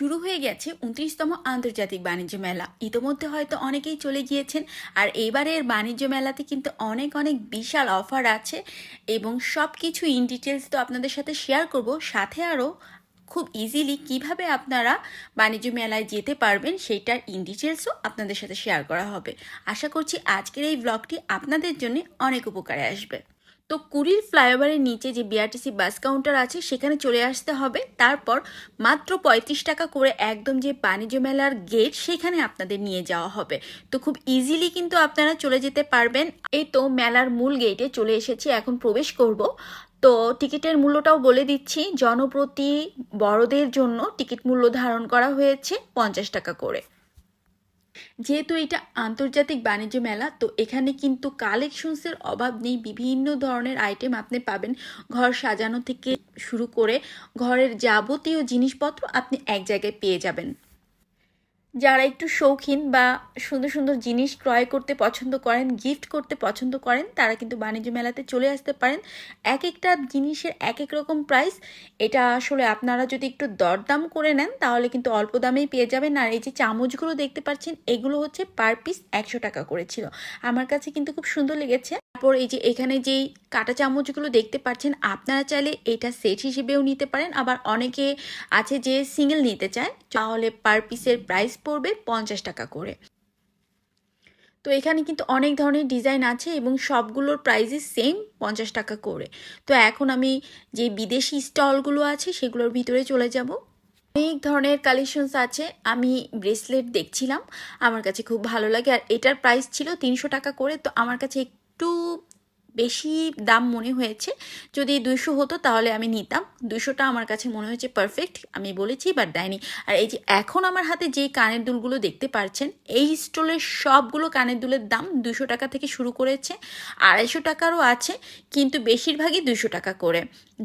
শুরু হয়ে গেছে উনত্রিশতম আন্তর্জাতিক বাণিজ্য মেলা। ইতোমধ্যে হয়তো অনেকেই চলে গিয়েছেন, আর এবারের বাণিজ্য মেলাতে কিন্তু অনেক অনেক বিশাল অফার আছে এবং সব কিছু ইন ডিটেলস তো আপনাদের সাথে শেয়ার করব। সাথে আরও খুব ইজিলি কীভাবে আপনারা বাণিজ্য মেলায় যেতে পারবেন সেইটার ইন ডিটেলসও আপনাদের সাথে শেয়ার করা হবে। আশা করছি আজকের এই ব্লগটি আপনাদের জন্য অনেক উপকারে আসবে। তো কুড়ির ফ্লাইওভারের নিচে যে বিআরটিসি বাস কাউন্টার আছে, সেখানে চলে আসতে হবে। তারপর মাত্র পঁয়ত্রিশ টাকা করে একদম যে বাণিজ্য মেলার গেট সেখানে আপনাদের নিয়ে যাওয়া হবে। তো খুব ইজিলি কিন্তু আপনারা চলে যেতে পারবেন। এই তো মেলার মূল গেটে চলে এসেছি, এখন প্রবেশ করব। তো টিকিটের মূল্যটাও বলে দিচ্ছি। জনপ্রতি বড়দের জন্য টিকিট মূল্য ধারণ করা হয়েছে পঞ্চাশ টাকা করে। যেহেতু এটা আন্তর্জাতিক বাণিজ্য মেলা, তো এখানে কিন্তু কালেকশনসের অভাব নেই। বিভিন্ন ধরনের আইটেম আপনি পাবেন। ঘর সাজানো থেকে শুরু করে ঘরের যাবতীয় জিনিসপত্র আপনি এক জায়গায় পেয়ে যাবেন। যারা একটু শৌখিন বা সুন্দর সুন্দর জিনিস ক্রয় করতে পছন্দ করেন গিফট করতে পছন্দ করেন, তারা কিন্তু বাণিজ্য মেলাতে চলে আসতে পারেন। এক একটা জিনিসের এক এক রকম প্রাইস এটা আসলে আপনারা যদি একটু দরদাম করে নেন, তাহলে কিন্তু অল্প দামেই পেয়ে যাবেন। আর এই যে চামচগুলো দেখতে পাচ্ছেন, এগুলো হচ্ছে পার পিস একশো টাকা করেছিল আমার কাছে কিন্তু খুব সুন্দর লেগেছে। তারপর এই যে এখানে যেই কাটা চামচগুলো দেখতে পাচ্ছেন, আপনারা চাইলে এটা সেট হিসেবেও নিতে পারেন। আবার অনেকে আছে যে সিঙ্গেল নিতে চায়, তাহলে পার পিসের প্রাইস পড়বে পঞ্চাশ টাকা করে। তো এখানে কিন্তু অনেক ধরনের ডিজাইন আছে এবং সবগুলোর প্রাইসই সেম পঞ্চাশ টাকা করে। তো এখন আমি যে বিদেশি স্টলগুলো আছে, সেগুলোর ভিতরে চলে যাব। অনেক ধরনের কালেকশনস আছে, আমি ব্রেসলেট দেখছিলাম, আমার কাছে খুব ভালো লাগে। আর এটার প্রাইস ছিল তিনশো টাকা করে, তো আমার কাছে একটু বেশি দাম মনে হয়েছে। যদি দুইশো হতো তাহলে আমি নিতাম। দুশোটা আমার কাছে মনে হয়েছে পারফেক্ট আমি বলেছি বাট দেয়নি। আর এই যে এখন আমার হাতে যে কানের দুলগুলো দেখতে পারছেন, এই স্টলের সবগুলো কানের দুলের দাম দুশো টাকা থেকে শুরু করেছে, আড়াইশো টাকারও আছে, কিন্তু বেশিরভাগই দুশো টাকা করে।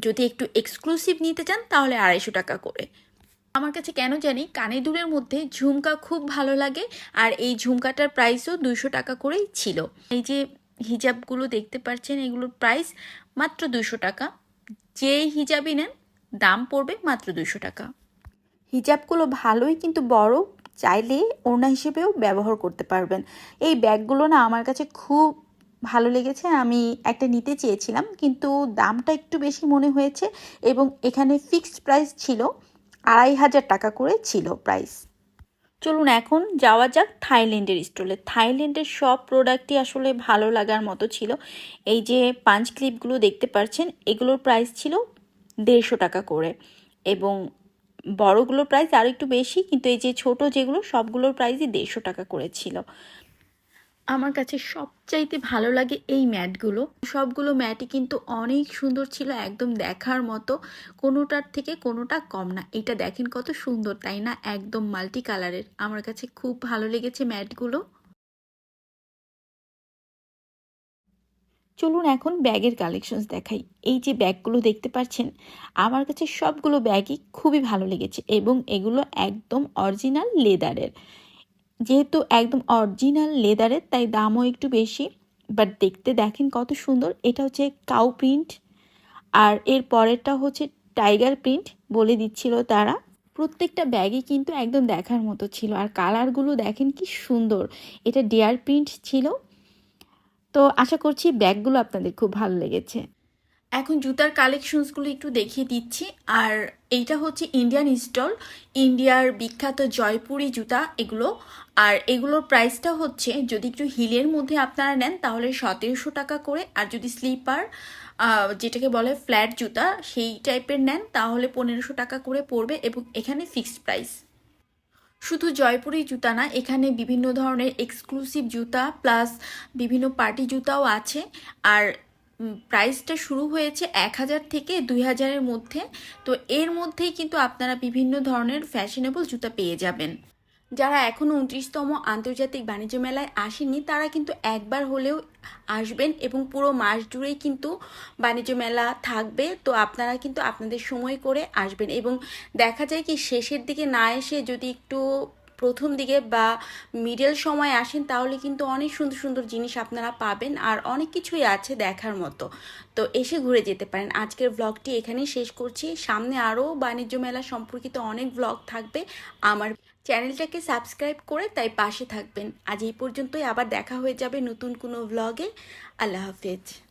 যদি একটু এক্সক্লুসিভ নিতে চান, তাহলে আড়াইশো টাকা করে। আমার কাছে কেন জানি কানের দুলের মধ্যে ঝুমকা খুব ভালো লাগে, আর এই ঝুমকাটার প্রাইসও দুশো টাকা করেই ছিল। এই যে হিজাবগুলো দেখতে পাচ্ছেন, এগুলোর প্রাইস মাত্র দুশো টাকা। যে হিজাবই নেন, দাম পড়বে মাত্র দুশো টাকা। হিজাবগুলো ভালোই কিন্তু বড়, চাইলে ওড়না হিসেবেও ব্যবহার করতে পারবেন। এই ব্যাগগুলো না আমার কাছে খুব ভালো লেগেছে, আমি একটা নিতে চেয়েছিলাম, কিন্তু দামটা একটু বেশি মনে হয়েছে এবং এখানে ফিক্সড প্রাইস ছিল, আড়াই হাজার টাকা করে ছিল প্রাইস চলুন এখন যাওয়া যাক থাইল্যান্ডের স্টলে। থাইল্যান্ডের সব প্রোডাক্টই আসলে ভালো লাগার মতো ছিল। এই যে পাঞ্চ ক্লিপগুলো দেখতে পারছেন, এগুলোর প্রাইস ছিল দেড়শো টাকা করে। এবং বড়গুলোর প্রাইস আরও একটু বেশি, কিন্তু এই যে ছোট যেগুলো, সবগুলোর প্রাইসই দেড়শো টাকা করে ছিল। আমার কাছে সবচাইতে ভালো লাগে এই ম্যাটগুলো সবগুলো ম্যাটই কিন্তু অনেক সুন্দর ছিল, একদম দেখার মতো। কোনোটার থেকে কোনোটা কম না। এটা দেখেন কত সুন্দর, তাই না? একদম মাল্টি কালারের। আমার কাছে খুব ভালো লেগেছে ম্যাটগুলো চলুন এখন ব্যাগের কালেকশনস দেখাই। এই যে ব্যাগগুলো দেখতে পাচ্ছেন, আমার কাছে সবগুলো ব্যাগই খুবই ভালো লেগেছে এবং এগুলো একদম অরিজিনাল লেদারের যেহেতু একদম অরিজিনাল লেদারের তাই দামও একটু বেশি। বাট দেখতে দেখেন কত সুন্দর। এটা হচ্ছে কাউ প্রিন্ট আর এর পরেরটা হচ্ছে টাইগার প্রিন্ট বলে দিচ্ছিল তারা। প্রত্যেকটা ব্যাগই কিন্তু একদম দেখার মতো ছিল। আর কালারগুলো দেখেন কি সুন্দর। এটা ডিয়ার প্রিন্ট ছিল। তো আশা করছি ব্যাগগুলো আপনাদের খুব ভালো লেগেছে। এখন জুতার কালেকশনসগুলো একটু দেখিয়ে দিচ্ছি। আর এইটা হচ্ছে ইন্ডিয়ান স্টল ইন্ডিয়ার বিখ্যাত জয়পুরি জুতা এগুলো। আর এগুলোর প্রাইসটা হচ্ছে, যদি একটু হিলের মধ্যে আপনারা নেন, তাহলে সতেরোশো টাকা করে। আর যদি স্লিপার যেটাকে বলে ফ্ল্যাট জুতা, সেই টাইপের নেন, তাহলে পনেরোশো টাকা করে পড়বে এবং এখানে ফিক্সড প্রাইস শুধু জয়পুরি জুতা না, এখানে বিভিন্ন ধরনের এক্সক্লুসিভ জুতা প্লাস বিভিন্ন পার্টি জুতাও আছে। আর প্রাইসটা শুরু হয়েছে এক হাজার থেকে দুই হাজারের মধ্যে। তো এর মধ্যেই কিন্তু আপনারা বিভিন্ন ধরনের ফ্যাশনেবল জুতা পেয়ে যাবেন। যারা এখনও উনত্রিশতম আন্তর্জাতিক বাণিজ্য মেলায় আসেনি তারা কিন্তু একবার হলেও আসবেন এবং পুরো মাস জুড়েই কিন্তু বাণিজ্য মেলা থাকবে। তো আপনারা কিন্তু আপনাদের সময় করে আসবেন এবং দেখা যায় কি শেষের দিকে না এসে যদি একটু প্রথম দিকে বা মিডল সময় আসেন, তাহলে কিন্তু অনেক সুন্দর সুন্দর জিনিস আপনারা পাবেন আর অনেক কিছুই আছে দেখার মতো। তো এসে ঘুরে যেতে পারেন। আজকের ব্লগটি এখানেই শেষ করছি। সামনে আরও বাণিজ্য মেলা সম্পর্কিত অনেক ব্লগ থাকবে। আমার চ্যানেলটাকে সাবস্ক্রাইব করে তাই পাশে থাকবেন। আজ এই পর্যন্তই। আবার দেখা হয়ে যাবে নতুন কোনো ব্লগে আল্লাহ হাফেজ।